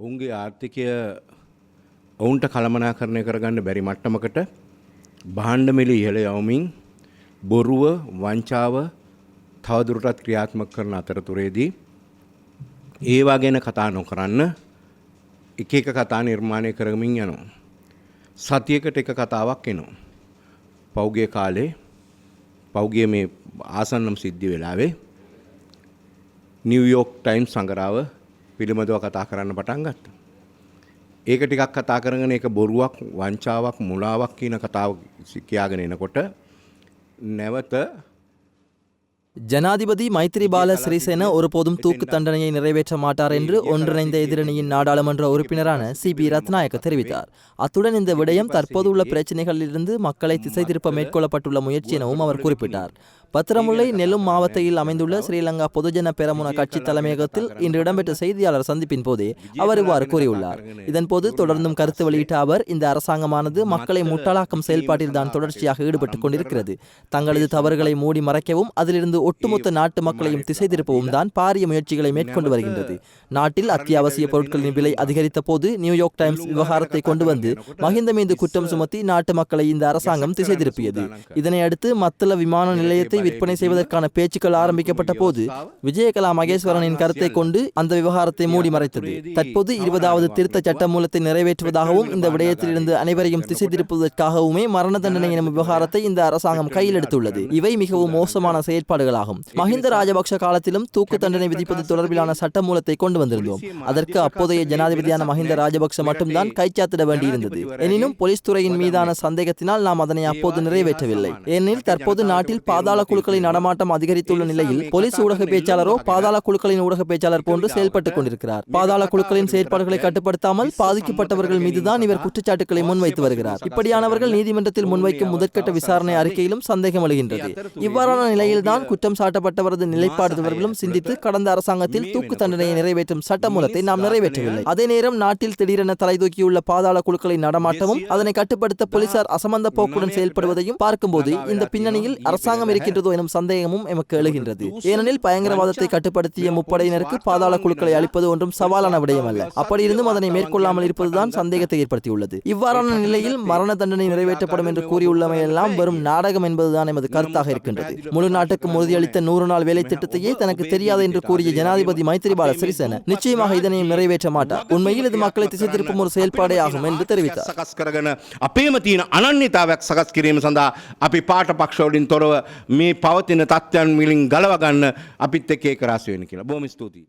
ඔවුන්ගේ ආර්ථිකය ඔවුන්ට කළමනාකරණය කරගන්න බැරි මට්ටමකට බාණ්ඩමිලි ඉහළ යවමින් බොරුව වංචාව තවදුරටත් ක්‍රියාත්මක කරන අතරතුරේදී ඒවා ගැන කතා නොකරන්න එක එක කතා නිර්මාණය කරමින් යනවා. සතියකට එක කතාවක් එනවා. පෞගේ කාලේ පෞගේ මේ ආසන්නම් සිද්ධි වෙලාවේ නිවයෝක් ටයිම් සඟරාව පිළිබඳව කතා කරන්න පටන් ගත්ත. ඒක ටිකක් කතා කරගෙන එක බොරුවක් වංචාවක් මුලාවක් කියන කතාව කියාගෙන එනකොට නැවත ஜனாதிபதி மைத்ரிபால சிறிசேன ஒருபோதும் தூக்கு தண்டனையை நிறைவேற்ற மாட்டார் என்று ஒன்றிணைந்த எதிரணியின் நாடாளுமன்ற உறுப்பினரான சி பி ரத்நாயக்க தெரிவித்தார் அத்துடன் இந்த விடயம் தற்போதுள்ள பிரச்சினைகளிலிருந்து மக்களை திசை திருப்ப மேற்கொள்ளப்பட்டுள்ள முயற்சி எனவும் அவர் குறிப்பிட்டார் பத்திரமுல்லை நெல்லும் மாவட்டத்தில் அமைந்துள்ள ஸ்ரீலங்கா பொதுஜன பெரமுன கட்சி தலைமையகத்தில் இன்று இடம்பெற்ற செய்தியாளர் சந்திப்பின் போதே அவர் இவ்வாறு கூறியுள்ளார். இதன்போது தொடர்ந்தும் கருத்து வெளியிட்ட அவர் இந்த அரசாங்கமானது மக்களை முட்டாளாக்கும் செயல்பாட்டில் தான் தொடர்ச்சியாக ஈடுபட்டுக் கொண்டிருக்கிறது. தங்களது தவறுகளை மூடி மறைக்கவும் அதிலிருந்து ஒட்டுமொத்த நாட்டு மக்களையும் திசை திருப்பவும் தான் பாரிய முயற்சிகளை மேற்கொண்டு வருகின்றது. நாட்டில் அத்தியாவசிய பொருட்களின் விலை அதிகரித்த போது நியூயார்க் டைம்ஸ் விவகாரத்தை கொண்டு வந்து மஹிந்த மீது குற்றம் சுமத்தி நாட்டு மக்களை இந்த அரசாங்கம் திசை திருப்பியது இதனை அடுத்து மத்தள விமான நிலையத்தை விற்பனை செய்வதற்கான பேச்சுக்கள் ஆரம்பிக்கப்பட்ட போது விஜயகலா மகேஸ்வரனின் கருத்தை கொண்டு அந்த விவகாரத்தை மூடி மறைத்தது. தற்போது இருபதாவது திருத்த சட்ட மூலத்தை நிறைவேற்றுவதாகவும் இந்த விடயத்திலிருந்து அனைவரையும் திசை திருப்புவதற்காகவுமே மரண தண்டனை எனும் விவகாரத்தை இந்த அரசாங்கம் கையில் எடுத்துள்ளது. இவை மிகவும் மோசமான செயற்பாடுகளாகும். மஹிந்த ராஜபக்ஷ காலத்திலும் தூக்கு தண்டனை விதிப்பது தொடர்பிலான சட்ட மூலத்தை கொண்டு வந்திருந்தோம். அதற்கு அப்போதைய ஜனாதிபதியான மஹிந்த ராஜபக்ஷ மட்டும்தான் கைச்சாத்திட வேண்டியிருந்தது. எனினும் போலீஸ் துறையின் மீதான சந்தேகத்தினால் நாம் அதனை அப்போது நிறைவேற்றவில்லை. ஏனெனில் தற்போது நாட்டில் பாதாள குழுக்களின் நடமாட்டம் அதிகரித்துள்ள நிலையில் போலீஸ் ஊடக பேச்சாளரோ பாதாள குழுக்களின் ஊடக பேச்சாளர் போன்று செயல்பட்டுக் கொண்டிருக்கிறார். பாதாள குழுக்களின் செயற்பாடுகளை கட்டுப்படுத்தாமல் பாதிக்கப்பட்டவர்கள் மீதுதான் இவர் குற்றச்சாட்டுகளை முன்வைத்து வருகிறார் இப்படியானவர்கள் நீதிமன்றத்தில் முன்வைக்கும் முதற்கட்ட விசாரணை அறிக்கையிலும் சந்தேகம் எழுகின்றது. இவ்வாறான நிலையில்தான் குற்றம் சாட்டப்பட்டவரது நிலைப்பாடு தொடர்பிலும் சிந்தித்து கடந்த அரசாங்கத்தில் தூக்கு தண்டனையை நிறைவேற்றும் சட்டமூலத்தை நாம் நிறைவேற்றவில்லை. அதே நேரம் நாட்டில் திடீரென தலை தூக்கியுள்ள பாதாள குழுக்களின் நடமாட்டமும் அதனை கட்டுப்படுத்த போலீசார் அசமந்த போக்குடன் செயல்படுவதையும் பார்க்கும்போது இந்த பின்னணியில் அரசாங்கம் இருக்கின்றதோ எனும் சந்தேகமும் எமக்கு எழுகின்றது ஏனெனில் பயங்கரவாதத்தை கட்டுப்படுத்திய முப்படையினருக்கு பாதாள குழுக்களை அளிப்பது ஒன்றும் சவாலான விடயம் அல்ல அப்படி இருந்தும் அதனை மேற்கொள்ளாமல் இருப்பதுதான் சந்தேகத்தை ஏற்படுத்தியுள்ளது இவ்வாறான நிலையில் மரண தண்டனை நிறைவேற்றப்படும் என்று கூறியுள்ளமையெல்லாம் வெறும் நாடகம் என்பதுதான் எமது கருத்தாக இருக்கின்றது முழு நாட்டுக்கும் உறுதியளித்த நூறு நாள் வேலை திட்டத்தையே தனக்கு தெரியாது என்று கூறிய ஜனாதிபதி மைத்திரிபால சிறிசேன நிச்சயமாக இதனையும் நிறைவேற்ற மாட்டார் உண்மையில் இது மக்களை திசை திருப்பும் ஒரு செயல்பாடே ஆகும் என்று தெரிவித்தார் සකස් කරගෙන අපේම තියෙන අනන්‍යතාවයක් සකස් කිරීම සඳහා අපි පාට පක්ෂවලින් තොරව මේ පවතින තත්ත්වයන් මිලින් ගලවගන්න අපිත් එක්ක ඒක රාසි වෙන්න කියලා. බොහොම ස්තුතියි.